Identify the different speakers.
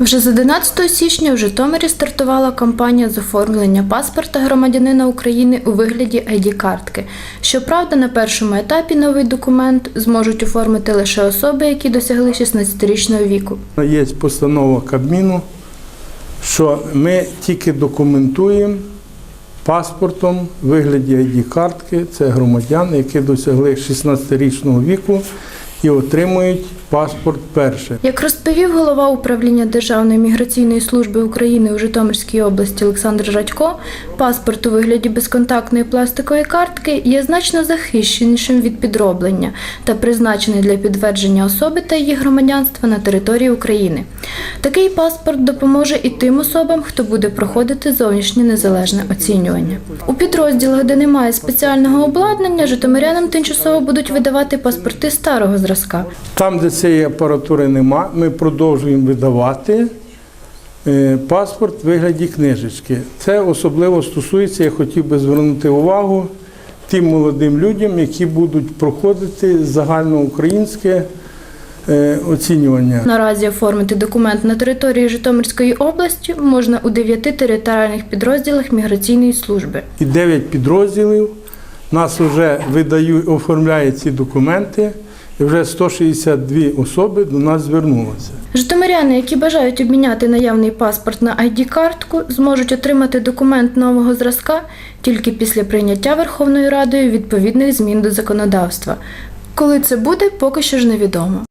Speaker 1: Вже з 11 січня в Житомирі стартувала кампанія з оформлення паспорта громадянина України у вигляді ID-картки. Щоправда, на першому етапі новий документ зможуть оформити лише особи, які досягли 16-річного віку.
Speaker 2: Є постанова Кабміну, що ми тільки документуємо паспортом в вигляді ID-картки. Це громадяни, які досягли 16-річного віку і отримують паспорт перше.
Speaker 1: Як розповів голова управління Державної міграційної служби України у Житомирській області Олександр Радько, паспорт у вигляді безконтактної пластикової картки є значно захищенішим від підроблення та призначений для підтвердження особи та її громадянства на території України. Такий паспорт допоможе і тим особам, хто буде проходити зовнішнє незалежне оцінювання. У підрозділах, де немає спеціального обладнання, житомирянам тимчасово будуть видавати паспорти старого зразка.
Speaker 2: Там, де цієї апаратури нема, ми продовжуємо видавати е, паспорт в вигляді книжечки. Це особливо стосується, я хотів би звернути увагу тим молодим людям, які будуть проходити загальноукраїнське е, оцінювання.
Speaker 1: Наразі оформити документ на території Житомирської області можна у дев'яти територіальних підрозділах міграційної служби.
Speaker 2: І 9 підрозділів нас вже видають, оформляють ці документи, і вже 162 особи до нас звернулися.
Speaker 1: Житомиряни, які бажають обміняти наявний паспорт на ID-картку, зможуть отримати документ нового зразка тільки після прийняття Верховною Радою відповідних змін до законодавства. Коли це буде, поки що ж невідомо.